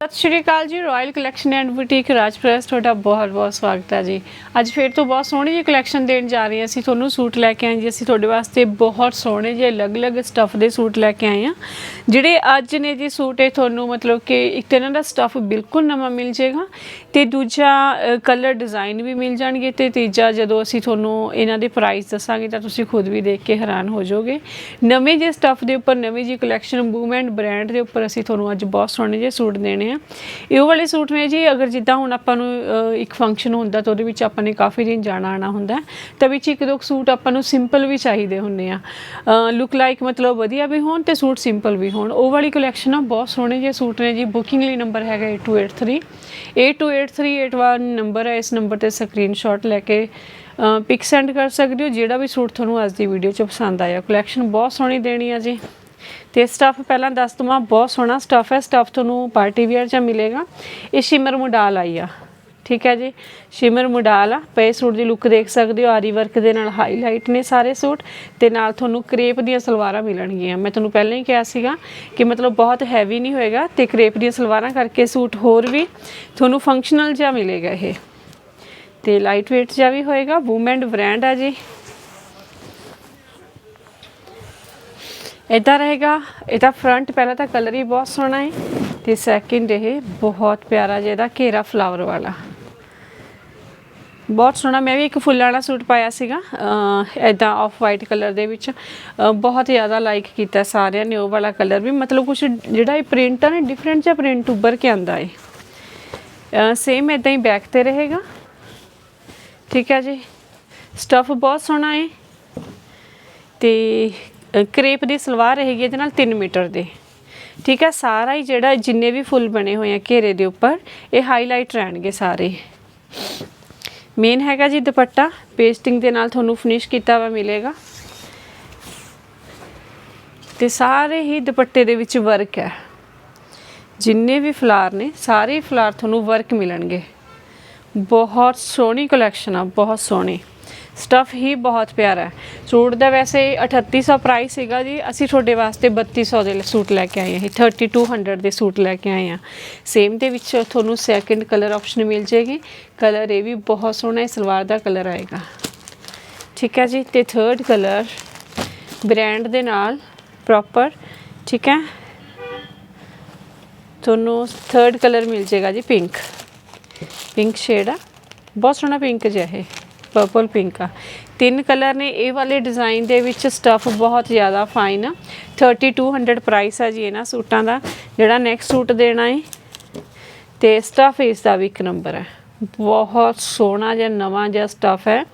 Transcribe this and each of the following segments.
ਸਤਿ ਸ਼੍ਰੀ ਅਕਾਲ ਜੀ ਰਾਇਲ ਕਲੈਕਸ਼ਨ ਐਂਡ ਬੁਟੀਕ ਰਾਜਪ੍ਰੈਸ ਤੁਹਾਡਾ ਬਹੁਤ ਬਹੁਤ ਸਵਾਗਤ ਹੈ ਜੀ। ਅੱਜ ਫੇਰ ਤੋਂ ਬਹੁਤ ਸੋਹਣੀ ਜਿਹੀ ਕਲੈਕਸ਼ਨ ਦੇਣ ਜਾ ਰਹੇ ਹਾਂ ਅਸੀਂ, ਤੁਹਾਨੂੰ ਸੂਟ ਲੈ ਕੇ ਆਏ ਜੀ। ਅਸੀਂ ਤੁਹਾਡੇ ਵਾਸਤੇ ਬਹੁਤ ਸੋਹਣੇ ਜਿਹੇ ਅਲੱਗ-ਅਲੱਗ ਸਟੱਫ ਦੇ ਸੂਟ ਲੈ ਕੇ ਆਏ ਹਾਂ। ਜਿਹੜੇ ਅੱਜ ਨੇ ਜੀ ਸੂਟ, ਇਹ ਤੁਹਾਨੂੰ ਮਤਲਬ ਕਿ ਇੱਕ ਤਾਂ ਇਹਨਾਂ ਦਾ ਸਟੱਫ ਬਿਲਕੁਲ ਨਵਾਂ ਮਿਲ ਜਾਏਗਾ ਤੇ ਦੂਜਾ ਕਲਰ ਡਿਜ਼ਾਈਨ ਵੀ ਮਿਲ ਜਾਣਗੇ ਤੇ ਤੀਜਾ, ਜਦੋਂ ਅਸੀਂ ਤੁਹਾਨੂੰ ਇਹਨਾਂ ਦੇ ਪ੍ਰਾਈਸ ਦੱਸਾਂਗੇ ਤਾਂ ਤੁਸੀਂ ਖੁਦ ਵੀ ਦੇਖ ਕੇ ਹੈਰਾਨ ਹੋ ਜਾਓਗੇ। ਨਵੇਂ ਜਿਹੇ ਸਟੱਫ ਦੇ ਉੱਪਰ, ਨਵੀਂ ਜਿਹੀ ਕਲੈਕਸ਼ਨ ਮੂਵਮੈਂਟ ਬ੍ਰਾਂਡ ਦੇ ਉੱਪਰ ਅਸੀਂ ਤੁਹਾਨੂੰ ਅੱਜ ਬਹੁਤ ਸੋਹਣੇ ਜਿਹੇ ਸੂਟ ਦੇਣੇ ਆ ਇਹ ਵਾਲੇ ਸੂਟ ਨੇ ਜੀ, ਅਗਰ ਜਿੱਦਾਂ ਹੁਣ ਆਪਾਂ ਨੂੰ ਇੱਕ ਫੰਕਸ਼ਨ ਹੁੰਦਾ ਤਾਂ ਉਹਦੇ ਵਿੱਚ ਆਪਾਂ ਨੇ ਕਾਫੀ ਦਿਨ ਜਾਣਾ ਆਣਾ ਹੁੰਦਾ ਤਾਂ ਵਿੱਚ ਇੱਕ ਦੋ ਸੂਟ ਆਪਾਂ ਨੂੰ ਸਿੰਪਲ ਵੀ ਚਾਹੀਦੇ ਹੁੰਦੇ ਆ। ਲੁੱਕ ਲਾਈਕ ਮਤਲਬ ਵਧੀਆ ਵੀ ਹੋਣ ਤੇ ਸੂਟ ਸਿੰਪਲ ਵੀ ਹੋਣ। ਉਹ ਵਾਲੀ ਕਲੈਕਸ਼ਨ ਆ, ਬਹੁਤ ਸੋਹਣੇ ਜਿਹੇ ਸੂਟ ਨੇ ਜੀ। ਬੁਕਿੰਗ ਲਈ ਨੰਬਰ ਹੈਗਾ 8283 828381 ਨੰਬਰ ਹੈ ਇਸ ਨੰਬਰ ਤੇ ਸਕਰੀਨਸ਼ਾਟ ਲੈ ਕੇ ਪਿਕ ਸੈਂਡ ਕਰ ਸਕਦੇ ਹੋ। ਜਿਹੜਾ ਵੀ ਸੂਟ ਤੁਹਾਨੂੰ ਅੱਜ ਦੀ ਵੀਡੀਓ 'ਚ ਪਸੰਦ ਆਇਆ। ਕਲੈਕਸ਼ਨ ਬਹੁਤ ਸੋਹਣੀ ਦੇਣੀ ਆ ਜੀ। ਤੇ ਸਟੱਫ ਪਹਿਲਾਂ ਦੱਸ ਦਵਾਂ ਬਹੁਤ ਸੋਹਣਾ ਸਟੱਫ ਹੈ ਸਟੱਫ ਤੁਹਾਨੂੰ ਪਾਰਟੀ ਵੇਅਰ 'ਚ ਮਿਲੇਗਾ। ਇਹ ਸ਼ਿਮਰ ਮੁਡਾਲ ਆਈ ਆ, ਠੀਕ ਹੈ ਜੀ? ਸ਼ਿਮਰ ਮੁਡਾਲ ਆ, ਪਏ ਸੂਟ ਦੀ ਲੁੱਕ ਦੇਖ ਸਕਦੇ ਹੋ, ਆਰੀ ਵਰਕ ਦੇ ਨਾਲ ਹਾਈਲਾਈਟ ਨੇ ਸਾਰੇ ਸੂਟ, ਤੇ ਨਾਲ ਤੁਹਾਨੂੰ ਕਰੇਪ ਦੀਆਂ ਸਲਵਾਰਾਂ ਮਿਲਣਗੀਆਂ। ਮੈਂ ਤੁਹਾਨੂੰ ਪਹਿਲਾਂ ਹੀ ਕਿਹਾ ਸੀਗਾ ਕਿ ਮਤਲਬ ਬਹੁਤ ਹੈਵੀ ਨਹੀਂ ਹੋਏਗਾ, ਤੇ ਕਰੇਪ ਦੀਆਂ ਸਲਵਾਰਾਂ ਕਰਕੇ ਸੂਟ ਹੋਰ ਵੀ ਤੁਹਾਨੂੰ ਫੰਕਸ਼ਨਲ ਜਿਹਾ ਮਿਲੇਗਾ ਇਹ। ਤੇ ਲਾਈਟ weight ਜਿਹਾ ਵੀ ਹੋਏਗਾ ਵੂਮੈਨ ਬ੍ਰਾਂਡ ਆ ਜੀ। ਇਦਾਂ ਰਹੇਗਾ, ਇਹਦਾ ਫਰੰਟ ਪਹਿਲਾਂ ਤਾਂ ਕਲਰ ਹੀ ਬਹੁਤ ਸੋਹਣਾ ਹੈ ਤੇ ਸੈਕਿੰਡ ਇਹ ਬਹੁਤ ਪਿਆਰਾ ਜਿਹਾ ਇਹਦਾ ਘੇਰਾ ਫਲਾਵਰ ਵਾਲਾ। ਬਹੁਤ ਸੋਹਣਾ, ਮੈਂ ਵੀ ਇੱਕ ਫੁੱਲਾਂ ਵਾਲਾ ਸੂਟ ਪਾਇਆ ਸੀਗਾ ਐਦਾਂ ਆਫ ਵਾਈਟ ਕਲਰ ਦੇ ਵਿੱਚ ਬਹੁਤ ਜ਼ਿਆਦਾ ਲਾਈਕ ਕੀਤਾ ਸਾਰਿਆਂ ਨੇ, ਉਹ ਵਾਲਾ ਕਲਰ ਵੀ, ਮਤਲਬ ਕੁਝ ਜਿਹੜਾ ਇਹ ਪ੍ਰਿੰਟ ਆ ਨਾ ਡਿਫਰੈਂਟ ਜਿਹਾ ਪ੍ਰਿੰਟ ਉੱਭਰ ਕੇ ਆਂਦਾ ਹੈ ਸੇਮ ਇਦਾਂ ਹੀ ਬੈਕ ਤੇ ਰਹੇਗਾ। ਠੀਕ ਹੈ ਜੀ। ਸਟਫ ਬਹੁਤ ਸੋਹਣਾ ਹੈ ਤੇ ਕਰੇਪ ਦੀ ਸਲਵਾਰ ਰਹੇਗੀ ਇਹਦੇ ਨਾਲ 3 ਮੀਟਰ ਦੇ। ਠੀਕ ਹੈ ਸਾਰਾ ਹੀ ਜਿਹੜਾ ਜਿੰਨੇ ਵੀ ਫੁੱਲ ਬਣੇ ਹੋਏ ਆ ਘੇਰੇ ਦੇ ਉੱਪਰ, ਇਹ ਹਾਈਲਾਈਟ ਰਹਿਣਗੇ ਸਾਰੇ। ਮੇਨ ਹੈਗਾ ਜੀ ਦੁਪੱਟਾ। ਪੇਸਟਿੰਗ ਦੇ ਨਾਲ ਤੁਹਾਨੂੰ ਫਿਨਿਸ਼ ਕੀਤਾ ਵਾ ਮਿਲੇਗਾ। ਤੇ ਸਾਰੇ ਹੀ ਦੁਪੱਟੇ ਦੇ ਵਿੱਚ ਵਰਕ ਹੈ। ਜਿੰਨੇ ਵੀ ਫਲਾਰ ਨੇ, ਸਾਰੇ ਫਲਾਰ ਤੁਹਾਨੂੰ ਵਰਕ ਮਿਲਣਗੇ। ਬਹੁਤ ਸੋਹਣੀ ਕਲੈਕਸ਼ਨ ਆ, ਬਹੁਤ ਸੋਹਣੀ। ਸਟਫ ਹੀ ਬਹੁਤ ਪਿਆਰਾ ਹੈ। ਸੂਟ ਦਾ ਵੈਸੇ 3800 ਪ੍ਰਾਈਸ ਸੀਗਾ ਜੀ। ਅਸੀਂ ਤੁਹਾਡੇ ਵਾਸਤੇ 3200 ਦੇ ਸੂਟ ਲੈ ਕੇ ਆਏ ਹਾਂ। 3200 ਦੇ ਸੂਟ ਲੈ ਕੇ ਆਏ ਹਾਂ। ਸੇਮ ਦੇ ਵਿੱਚ ਤੁਹਾਨੂੰ ਸੈਕੰਡ ਕਲਰ ਆਪਸ਼ਨ ਮਿਲ ਜੇਗੀ ਕਲਰ ਇਹ ਵੀ ਬਹੁਤ ਸੋਹਣਾ ਹੈ। ਸਲਵਾਰ ਦਾ ਕਲਰ ਆਏਗਾ। ਠੀਕ ਹੈ ਜੀ। ਤੇ ਥਰਡ ਕਲਰ ਬ੍ਰਾਂਡ ਦੇ ਨਾਲ ਪ੍ਰੋਪਰ ਠੀਕ ਹੈ। ਤੁਹਾਨੂੰ ਥਰਡ ਕਲਰ ਮਿਲ ਜੇਗਾ ਜੀ ਪਿੰਕ ਪਿੰਕ ਸ਼ੇਡ ਆ। ਬਹੁਤ ਸੋਹਣਾ ਪਿੰਕ ਜਿਹਾ ਇਹ। ਪਰਪਲ ਪਿੰਕ ਆ। ਤਿੰਨ ਕਲਰ ਨੇ, ਇਹ ਵਾਲੇ ਡਿਜ਼ਾਈਨ ਦੇ ਵਿੱਚ ਸਟਫ ਬਹੁਤ ਜ਼ਿਆਦਾ ਫਾਈਨ ਆ। 3200 ਪ੍ਰਾਈਸ ਆ ਜੀ ਇਹਨਾਂ ਸੂਟਾਂ ਦਾ। ਜਿਹੜਾ ਨੈਕਸਟ ਸੂਟ ਦੇਣਾ ਹੈ ਤੇ ਸਟਫ ਇਸ ਦਾ ਵੀ ਇੱਕ ਨੰਬਰ ਹੈ ਬਹੁਤ ਸੋਹਣਾ ਜਿਹਾ, ਨਵਾਂ ਜਿਹਾ ਸਟਫ ਹੈ।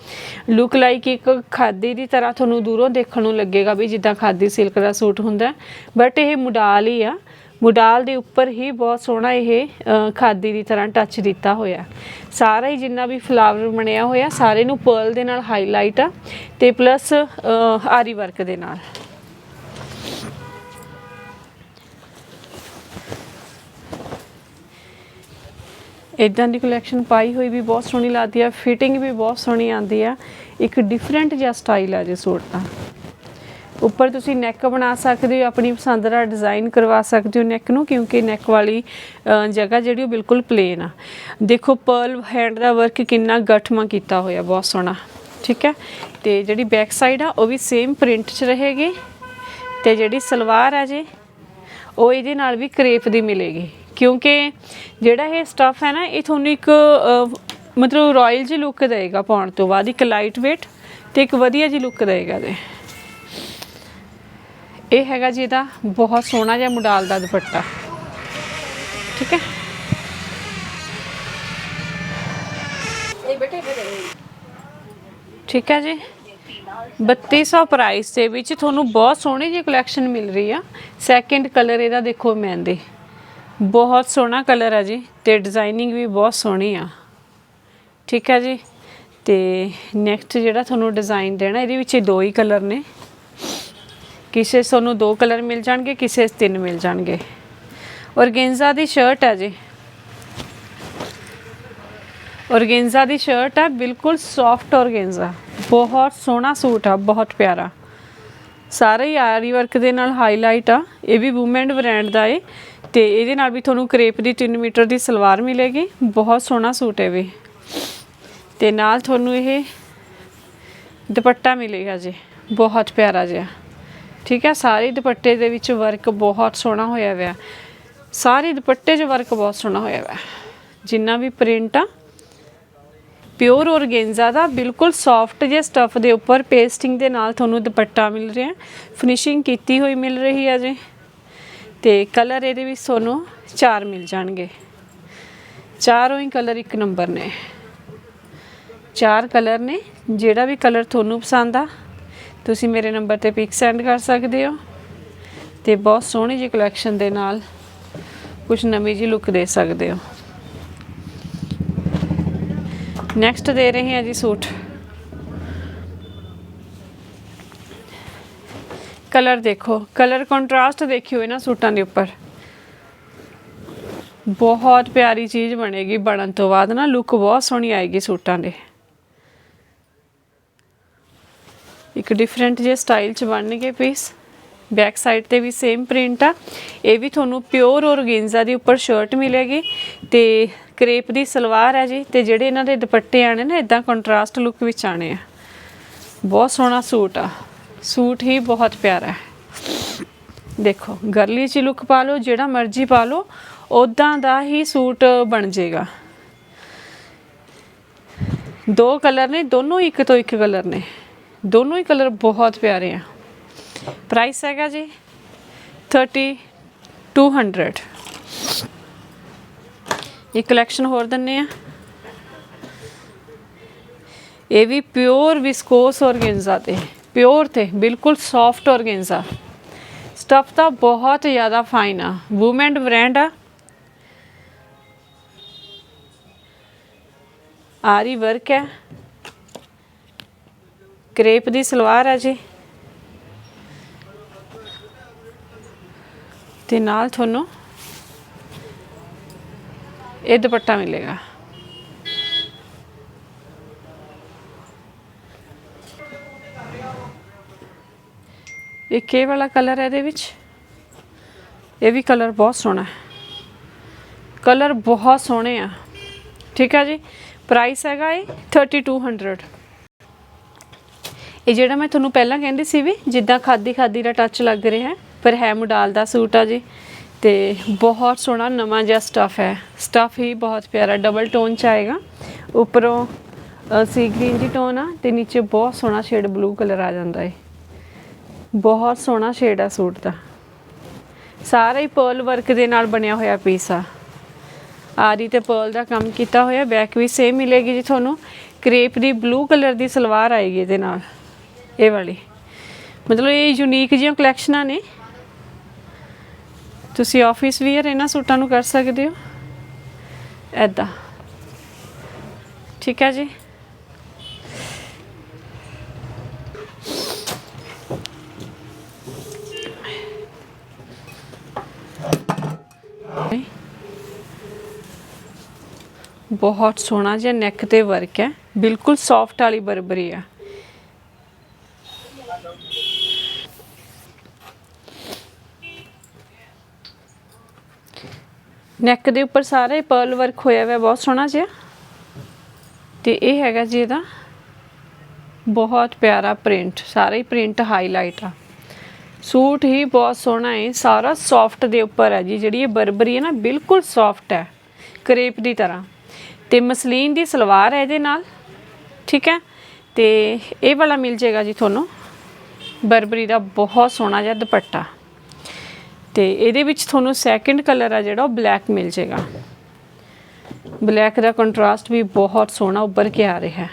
ਲੁੱਕ ਲਾਈਕ ਇੱਕ ਖਾਦੀ ਦੀ ਤਰ੍ਹਾਂ ਤੁਹਾਨੂੰ ਦੂਰੋਂ ਦੇਖਣ ਨੂੰ ਲੱਗੇਗਾ ਵੀ ਜਿੱਦਾਂ ਖਾਦੀ ਸਿਲਕ ਦਾ ਸੂਟ ਹੁੰਦਾ ਬਟ ਇਹ ਮੁਡਾਲ ਹੀ ਆ। ਮੁਡਾਲ ਦੇ ਉੱਪਰ ਹੀ ਬਹੁਤ ਸੋਹਣਾ ਇਹ ਖਾਦੀ ਦੀ ਤਰ੍ਹਾਂ ਟੱਚ ਦਿੱਤਾ ਹੋਇਆ ਸਾਰਾ ਹੀ ਜਿੰਨਾ ਵੀ ਫਲਾਵਰ ਬਣਿਆ ਹੋਇਆ, ਸਾਰੇ ਨੂੰ ਪਰਲ ਦੇ ਨਾਲ ਹਾਈਲਾਈਟ ਆ। ਤੇ ਪਲੱਸ ਆਰੀ ਵਰਕ ਦੇ ਨਾਲ। ਇਦਾਂ ਦੀ ਕਲੈਕਸ਼ਨ ਪਾਈ ਹੋਈ ਵੀ ਬਹੁਤ ਸੋਹਣੀ ਲੱਗਦੀ ਆ ਫਿਟਿੰਗ ਵੀ ਬਹੁਤ ਸੋਹਣੀ ਆਉਂਦੀ ਆ। ਇੱਕ ਡਿਫਰੈਂਟ ਜਿਹਾ ਸਟਾਈਲ ਆ ਜੇ ਸੂਟ ਦਾ ਉੱਪਰ ਤੁਸੀਂ ਨੈਕ ਬਣਾ ਸਕਦੇ ਹੋ, ਆਪਣੀ ਪਸੰਦ ਦਾ ਡਿਜ਼ਾਈਨ ਕਰਵਾ ਸਕਦੇ ਹੋ ਨੈਕ ਨੂੰ, ਕਿਉਂਕਿ ਨੈਕ ਵਾਲੀ ਜਗ੍ਹਾ ਜਿਹੜੀ ਉਹ ਬਿਲਕੁਲ ਪਲੇਨ ਆ। ਦੇਖੋ ਪਰਲ ਹੈਂਡ ਦਾ ਵਰਕ ਕਿੰਨਾ ਗਠਮਾ ਕੀਤਾ ਹੋਇਆ, ਬਹੁਤ ਸੋਹਣਾ। ਠੀਕ ਹੈ? ਤੇ ਜਿਹੜੀ ਬੈਕ ਸਾਈਡ ਆ, ਉਹ ਵੀ ਸੇਮ ਪ੍ਰਿੰਟ 'ਚ ਰਹੇਗੀ। ਤੇ ਜਿਹੜੀ ਸਲਵਾਰ ਆ ਜੇ, ਉਹ ਇਹਦੇ ਨਾਲ ਵੀ ਕਰੇਪ ਦੀ ਮਿਲੇਗੀ। ਕਿਉਂਕਿ ਜਿਹੜਾ ਇਹ ਸਟਫ ਹੈ ਨਾ ਇਹ ਤੁਹਾਨੂੰ ਇੱਕ ਮਤਲਬ ਰਾਇਲ ਜੀ ਲੁੱਕ ਦੇਗਾ ਪਾਉਣ ਤੋਂ ਬਾਅਦ ਇੱਕ ਲਾਈਟ weight ਤੇ ਇੱਕ ਵਧੀਆ ਜੀ ਲੁੱਕ ਦੇਗਾ ਦੇ ਇਹ ਹੈਗਾ ਜੀ ਇਹਦਾ ਬਹੁਤ ਸੋਹਣਾ ਜਿਹਾ ਮੁਡਾਲ ਦਾ ਦੁਪੱਟਾ। ਠੀਕ ਹੈ? ਠੀਕ ਹੈ ਜੀ? 3200 ਪ੍ਰਾਈਸ ਦੇ ਵਿੱਚ ਤੁਹਾਨੂੰ ਬਹੁਤ ਸੋਹਣੀ ਜਿਹੀ ਕਲੈਕਸ਼ਨ ਮਿਲ ਰਹੀ ਆ। ਸੈਕਿੰਡ ਕਲਰ ਇਹਦਾ ਦੇਖੋ ਮਹਿੰਦੀ। ਬਹੁਤ ਸੋਹਣਾ ਕਲਰ ਆ ਜੀ ਤੇ ਡਿਜ਼ਾਈਨਿੰਗ ਵੀ ਬਹੁਤ ਸੋਹਣੀ ਆ। ਠੀਕ ਹੈ ਜੀ? ਤੇ ਨੈਕਸਟ ਜਿਹੜਾ ਤੁਹਾਨੂੰ ਡਿਜ਼ਾਈਨ ਦੇਣਾ, ਇਹਦੇ ਵਿੱਚ ਦੋ ਹੀ ਕਲਰ ਨੇ। ਕਿਸੇ ਤੁਹਾਨੂੰ ਦੋ ਕਲਰ ਮਿਲ ਜਾਣਗੇ, ਕਿਸੇ ਤਿੰਨ ਮਿਲ ਜਾਣਗੇ। ਔਰਗੇਂਜ਼ਾ ਦੀ ਸ਼ਰਟ ਹੈ ਜੀ। ਔਰਗੇਂਜ਼ਾ ਦੀ ਸ਼ਰਟ ਹੈ ਬਿਲਕੁਲ ਸੌਫਟ ਔਰਗੇਂਜ਼ਾ। ਬਹੁਤ ਸੋਹਣਾ ਸੂਟ ਆ, ਬਹੁਤ ਪਿਆਰਾ। ਸਾਰੇ ਹੀ ਆਰੀ ਵਰਕ ਦੇ ਨਾਲ ਹਾਈਲਾਈਟ ਆ। ਇਹ ਵੀ ਵੂਮੈਨ ਬ੍ਰਾਂਡ ਦਾ ਏ। ਤੇ ਇਹਦੇ ਨਾਲ ਵੀ ਤੁਹਾਨੂੰ ਕਰੇਪ ਦੀ 3 ਮੀਟਰ ਦੀ ਸਲਵਾਰ ਮਿਲੇਗੀ। ਬਹੁਤ ਸੋਹਣਾ ਸੂਟ ਹੈ ਵੀ। ਤੇ ਨਾਲ ਤੁਹਾਨੂੰ ਇਹ ਦੁਪੱਟਾ ਮਿਲੇਗਾ ਜੀ। ਬਹੁਤ ਪਿਆਰਾ ਜਿਹਾ। ਠੀਕ ਹੈ, ਸਾਰੇ ਦੁਪੱਟੇ ਦੇ ਵਿੱਚ ਵਰਕ ਬਹੁਤ ਸੋਹਣਾ ਹੋਇਆ ਹੋਇਆ ਸਾਰੇ ਦੁਪੱਟੇ 'ਚ ਵਰਕ ਬਹੁਤ ਸੋਹਣਾ ਹੋਇਆ ਹੋਇਆ ਜਿੰਨਾ ਵੀ ਪ੍ਰਿੰਟ ਆ ਪਿਓਰ ਔਰਗੇਂਜ਼ਾ ਦਾ ਬਿਲਕੁਲ ਸੌਫਟ ਜਿਹੇ ਸਟਫ ਦੇ ਉੱਪਰ ਪੇਸਟਿੰਗ ਦੇ ਨਾਲ ਤੁਹਾਨੂੰ ਦੁਪੱਟਾ ਮਿਲ ਰਿਹਾ। ਫਿਨਿਸ਼ਿੰਗ ਕੀਤੀ ਹੋਈ ਮਿਲ ਰਹੀ ਹੈ ਜੀ। ਤੇ ਕਲਰ ਇਹਦੇ ਵਿੱਚ ਤੁਹਾਨੂੰ ਚਾਰ ਮਿਲ ਜਾਣਗੇ। ਚਾਰੋਂ ਹੀ ਕਲਰ ਇੱਕ ਨੰਬਰ ਨੇ। ਚਾਰ ਕਲਰ ਨੇ, ਜਿਹੜਾ ਵੀ ਕਲਰ ਤੁਹਾਨੂੰ ਪਸੰਦ ਆ, ਤੁਸੀਂ ਮੇਰੇ ਨੰਬਰ ਤੇ ਪਿਕ ਸੈਂਡ ਕਰ ਸਕਦੇ ਹੋ ਤੇ ਬਹੁਤ ਸੋਹਣੀ ਜਿਹੀ ਕਲੈਕਸ਼ਨ ਦੇ ਨਾਲ ਕੁਝ ਨਵੀਂ ਜਿਹੀ ਲੁੱਕ ਦੇ ਸਕਦੇ ਹੋ। ਨੈਕਸਟ ਦੇ ਰਹੇ ਹਾਂ ਜੀ ਸੂਟ। ਕਲਰ ਦੇਖੋ, ਕਲਰ ਕੰਟਰਾਸਟ ਦੇਖਿਓ ਇਹਨਾਂ ਸੂਟਾਂ ਦੇ ਉੱਪਰ। ਬਹੁਤ ਪਿਆਰੀ ਚੀਜ਼ ਬਣੇਗੀ ਬਣਨ ਤੋਂ ਬਾਅਦ ਨਾ ਲੁੱਕ ਬਹੁਤ ਸੋਹਣੀ ਆਏਗੀ ਸੂਟਾਂ ਦੇ। ਇੱਕ ਡਿਫਰੈਂਟ ਜਿਹੇ ਸਟਾਈਲ ਚ ਬਣਨਗੇ ਪੀਸ ਬੈਕ ਸਾਈਡ ਤੇ ਵੀ ਸੇਮ ਪ੍ਰਿੰਟ ਆ। ਇਹ ਵੀ ਤੁਹਾਨੂੰ ਪਿਓਰ ਔਰਗੇਂਜ਼ਾ ਦੀ ਉੱਪਰ ਸ਼ਰਟ ਮਿਲੇਗੀ ਤੇ ਕਰੇਪ ਦੀ ਸਲਵਾਰ ਹੈ ਜੀ ਤੇ ਜਿਹੜੇ ਇਹਨਾਂ ਦੇ ਦੁਪੱਟੇ ਆਣੇ ਨਾ ਇਦਾਂ ਕੰਟਰਾਸਟ ਲੁੱਕ ਵਿੱਚ ਆਣੇ ਆ। ਬਹੁਤ ਸੋਹਣਾ ਸੂਟ ਆ। ਸੂਟ ਹੀ ਬਹੁਤ ਪਿਆਰਾ ਹੈ। ਦੇਖੋ, ਗਰਲੀ ਚ ਲੁੱਕ ਪਾ ਲਓ, ਜਿਹੜਾ ਮਰਜ਼ੀ ਪਾ ਲਓ ਉਦਾਂ ਦਾ ਹੀ ਸੂਟ ਬਣ ਜਾਏਗਾ ਦੋ ਕਲਰ ਨੇ, ਦੋਨੋਂ ਇੱਕ ਤੋਂ ਇੱਕ ਕਲਰ ਨੇ। ਦੋਨੋਂ ਹੀ ਕਲਰ ਬਹੁਤ ਪਿਆਰੇ ਆ। ਪ੍ਰਾਈਸ ਹੈਗਾ ਜੀ 3200 ਇਹ ਕਲੈਕਸ਼ਨ ਹੋਰ ਦਿੰਨੇ ਆ। ਇਹ ਵੀ ਪਿਓਰ ਵਿਸਕੋਸ ਔਰਗੈਂਜ਼ਾ ਤੇ। ਪਿਓਰ ਤੇ ਬਿਲਕੁਲ ਸੌਫਟ ਔਰਗੈਂਜ਼ਾ ਸਟਫ ਤਾਂ ਬਹੁਤ ਜ਼ਿਆਦਾ ਫਾਈਨ ਆ ਵੂਮੈਨ ਬ੍ਰਾਂਡ ਆ ਆਰੀ ਵਰਕ ਹੈ ਕਰੇਪ ਦੀ ਸਲਵਾਰ ਹੈ ਜੀ ਤੇ ਨਾਲ ਤੁਹਾਨੂੰ ਇਹ ਦੁਪੱਟਾ ਮਿਲੇਗਾ ਇੱਕ ਇਹ ਵਾਲਾ ਕਲਰ ਹੈ ਇਹਦੇ ਵਿੱਚ। ਇਹ ਵੀ ਕਲਰ ਬਹੁਤ ਸੋਹਣਾ ਹੈ। ਕਲਰ ਬਹੁਤ ਸੋਹਣੇ ਆ। ਠੀਕ ਆ ਜੀ? ਪ੍ਰਾਈਸ ਹੈਗਾ ਇਹ 3200 ਇਹ ਜਿਹੜਾ ਮੈਂ ਤੁਹਾਨੂੰ ਪਹਿਲਾਂ ਕਹਿੰਦੀ ਸੀ ਵੀ ਜਿੱਦਾਂ ਖਾਦੀ ਖਾਦੀ ਦਾ ਟੱਚ ਲੱਗ ਰਿਹਾ ਪਰ ਹੈ ਮੁਡਾਲ ਦਾ ਸੂਟ ਆ ਜੀ। ਤੇ ਬਹੁਤ ਸੋਹਣਾ ਨਵਾਂ ਜਿਹਾ ਸਟਫ ਹੈ। ਸਟਫ ਹੀ ਬਹੁਤ ਪਿਆਰਾ ਡਬਲ ਟੋਨ ਚ ਆਏਗਾ। ਉੱਪਰੋਂ ਸੀ ਗ੍ਰੀਨ ਦੀ ਟੋਨ ਆ ਤੇ ਨੀਚੇ ਬਹੁਤ ਸੋਹਣਾ ਸ਼ੇਡ ਬਲੂ ਕਲਰ ਆ ਜਾਂਦਾ ਹੈ। ਬਹੁਤ ਸੋਹਣਾ ਸ਼ੇਡ ਆ ਸੂਟ ਦਾ। ਸਾਰਾ ਹੀ ਪਰਲ ਵਰਕ ਦੇ ਨਾਲ ਬਣਿਆ ਹੋਇਆ ਪੀਸ ਆ। ਆਰੀ ਤੇ ਪਰਲ ਦਾ ਕੰਮ ਕੀਤਾ ਹੋਇਆ ਬੈਕ ਵੀ ਸੇਮ ਮਿਲੇਗੀ ਜੀ ਤੁਹਾਨੂੰ। ਕ੍ਰੇਪ ਦੀ ਬਲੂ ਕਲਰ ਦੀ ਸਲਵਾਰ ਆਏਗੀ ਇਹਦੇ ਨਾਲ। ਇਹ ਵਾਲੀ। ਮਤਲਬ ਇਹ ਯੂਨੀਕ ਜਿਹੀਆਂ ਕਲੈਕਸ਼ਨਾਂ ਨੇ। ਤੁਸੀਂ ਆਫਿਸ ਵੀਅਰ ਇਹਨਾਂ ਸੂਟਾਂ ਨੂੰ ਕਰ ਸਕਦੇ ਹੋ। ਐਦਾਂ ਠੀਕ ਹੈ ਜੀ। ਬਹੁਤ ਸੋਹਣਾ ਜਿਹਾ ਨੈਕ ਤੇ ਵਰਕ ਹੈ। ਬਿਲਕੁਲ ਸੌਫਟ ਵਾਲੀ ਬਰਬਰੀ ਆ। ਨੈਕ ਦੇ ਉੱਪਰ ਸਾਰਾ ਹੀ ਪਰਲ ਵਰਕ ਹੋਇਆ ਹੋਇਆ, ਬਹੁਤ ਸੋਹਣਾ ਜਿਹਾ। ਤੇ ਇਹ ਹੈਗਾ ਜੀ ਇਹਦਾ। ਬਹੁਤ ਪਿਆਰਾ ਪ੍ਰਿੰਟ ਸਾਰੇ ਹੀ ਪ੍ਰਿੰਟ ਹਾਈਲਾਈਟ ਆ। ਸੂਟ ਹੀ ਬਹੁਤ ਸੋਹਣਾ ਹੈ ਸਾਰਾ ਸੌਫਟ ਦੇ ਉੱਪਰ ਹੈ ਜੀ, ਜਿਹੜੀ ਇਹ ਬਰਬਰੀ ਹੈ ਨਾ, ਬਿਲਕੁਲ ਸੌਫਟ ਹੈ। ਕਰੇਪ ਦੀ ਤਰ੍ਹਾਂ। ਤੇ ਮਸਲੀਨ ਦੀ ਸਲਵਾਰ ਹੈ ਇਹਦੇ ਨਾਲ, ਠੀਕ ਹੈ? ਤੇ ਇਹ ਵਾਲਾ ਮਿਲ ਜਾਏਗਾ ਜੀ ਤੁਹਾਨੂੰ। ਬਰਬਰੀ ਦਾ ਬਹੁਤ ਸੋਹਣਾ ਜਿਹਾ ਦੁਪੱਟਾ। ਤੇ ਇਹਦੇ ਵਿੱਚ ਤੁਹਾਨੂੰ ਸੈਕੰਡ ਕਲਰ ਆ ਜਿਹੜਾ, ਉਹ ਬਲੈਕ ਮਿਲ ਜਾਏਗਾ। ਬਲੈਕ ਦਾ ਕੰਟਰਾਸਟ ਵੀ ਬਹੁਤ ਸੋਹਣਾ ਉੱਭਰ ਕੇ ਆ ਰਿਹਾ ਹੈ।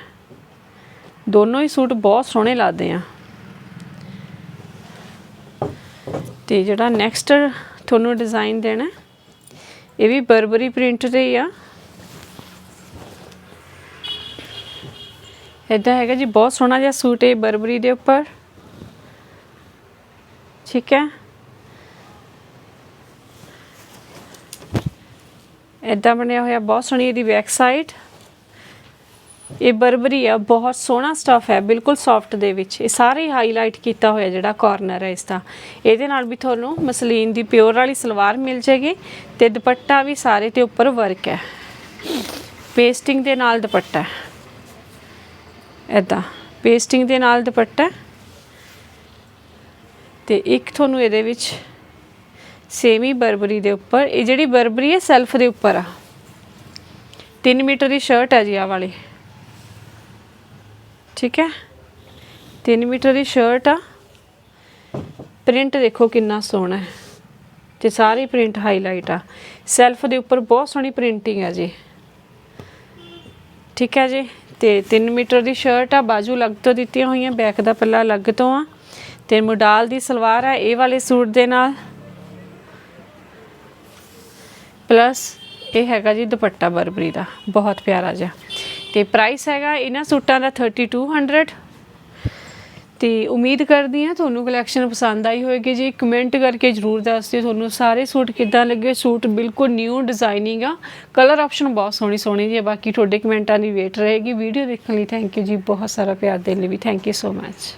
ਦੋਨੋਂ ਹੀ ਸੂਟ ਬਹੁਤ ਸੋਹਣੇ ਲੱਗਦੇ ਆ। ਤੇ ਜਿਹੜਾ ਨੈਕਸਟ ਤੁਹਾਨੂੰ ਡਿਜ਼ਾਈਨ ਦੇਣਾ, ਇਹ ਵੀ ਬਰਬਰੀ ਪ੍ਰਿੰਟ ਤੇ ਆ। ਇਦਾਂ ਹੈਗਾ ਜੀ, ਬਹੁਤ ਸੋਹਣਾ ਜਿਹਾ ਸੂਟ ਹੈ ਬਰਬਰੀ ਦੇ ਉੱਪਰ। ਠੀਕ ਹੈ। ਇਦਾਂ ਬਣਿਆ ਹੋਇਆ, ਬਹੁਤ ਸੋਹਣੀ ਇਹਦੀ ਬੈਕ ਸਾਈਡ ਇਹ ਬਰਬਰੀ ਆ, ਬਹੁਤ ਸੋਹਣਾ ਸਟਫ ਹੈ, ਬਿਲਕੁਲ ਸੌਫਟ ਦੇ ਵਿੱਚ। ਇਹ ਸਾਰੇ ਹਾਈਲਾਈਟ ਕੀਤਾ ਹੋਇਆ ਜਿਹੜਾ ਕਾਰਨਰ ਹੈ ਇਸ ਦਾ ਇਹਦੇ ਨਾਲ ਵੀ ਤੁਹਾਨੂੰ ਮਸਲੀਨ ਦੀ ਪਿਓਰ ਵਾਲੀ ਸਲਵਾਰ ਮਿਲ ਜੇਗੀ ਤੇ ਦੁਪੱਟਾ ਵੀ ਸਾਰੇ ਤੇ ਉੱਪਰ ਵਰਕ ਹੈ। ਪੇਸਟਿੰਗ ਦੇ ਨਾਲ ਦੁਪੱਟਾ ਹੈ। ਇਦਾਂ ਪੇਸਟਿੰਗ ਦੇ ਨਾਲ ਦੁਪੱਟਾ। ਹੈ। ਤੇ ਇੱਕ ਤੁਹਾਨੂੰ ਇਹਦੇ ਵਿੱਚ ਸੇਮੀ ਬਰਬਰੀ ਦੇ ਉੱਪਰ, ਇਹ ਜਿਹੜੀ ਬਰਬਰੀ ਹੈ ਸੈਲਫ ਦੇ ਉੱਪਰ ਆ। 3 ਮੀਟਰ ਦੀ ਸ਼ਰਟ ਹੈ ਜੀ ਆ ਵਾਲੀ। ਠੀਕ ਹੈ? 3 ਮੀਟਰ ਦੀ ਸ਼ਰਟ ਆ। ਪ੍ਰਿੰਟ ਦੇਖੋ ਕਿੰਨਾ ਸੋਹਣਾ ਹੈ। ਤੇ ਸਾਰੀ ਪ੍ਰਿੰਟ ਹਾਈਲਾਈਟ ਆ। ਸੈਲਫ ਦੇ ਉੱਪਰ ਬਹੁਤ ਸੋਹਣੀ ਪ੍ਰਿੰਟਿੰਗ ਹੈ ਜੀ। ਠੀਕ ਹੈ ਜੀ? ਤੇ 3 ਮੀਟਰ ਦੀ ਸ਼ਰਟ ਆ, ਬਾਜੂ ਅਲੱਗ ਤੋਂ ਦਿੱਤੀਆਂ ਹੋਈਆਂ ਬੈਕ ਦਾ ਪੱਲਾ ਅਲੱਗ ਤੋਂ ਆ। ਤੇ ਮੋਡਾਲ ਦੀ ਸਲਵਾਰ ਆ, ਇਹ ਵਾਲੇ ਸੂਟ ਦੇ ਨਾਲ। ਪਲੱਸ ਇਹ ਹੈਗਾ ਜੀ ਦੁਪੱਟਾ ਬਰਬਰੀ ਦਾ, ਬਹੁਤ ਪਿਆਰਾ ਜਿਹਾ। ਤੇ ਪ੍ਰਾਈਸ ਹੈਗਾ ਇਹਨਾਂ ਸੂਟਾਂ ਦਾ 3200 ਤੇ ਉਮੀਦ ਕਰਦੀ ਹਾਂ ਤੁਹਾਨੂੰ ਕਲੈਕਸ਼ਨ ਪਸੰਦ ਆਈ ਹੋਵੇਗੀ। ਜੀ ਕਮੈਂਟ ਕਰਕੇ ਜਰੂਰ ਦੱਸ ਦਿਓ, ਤੁਹਾਨੂੰ ਸਾਰੇ ਸੂਟ ਕਿੱਦਾਂ ਲੱਗੇ? ਸੂਟ ਬਿਲਕੁਲ ਨਿਊ ਡਿਜ਼ਾਈਨਿੰਗ ਆ। ਕਲਰ ਆਪਸ਼ਨ ਬਹੁਤ ਸੋਹਣੀ ਸੋਹਣੀ ਜੀ ਹੈ। ਬਾਕੀ ਤੁਹਾਡੇ ਕਮੈਂਟਾਂ ਦੀ ਵੇਟ ਰਹੇਗੀ। ਵੀਡੀਓ ਦੇਖਣ ਲਈ ਥੈਂਕ ਯੂ ਜੀ, ਬਹੁਤ ਸਾਰਾ ਪਿਆਰ ਦੇਣ ਲਈ ਵੀ ਥੈਂਕ ਯੂ ਸੋ ਮੱਚ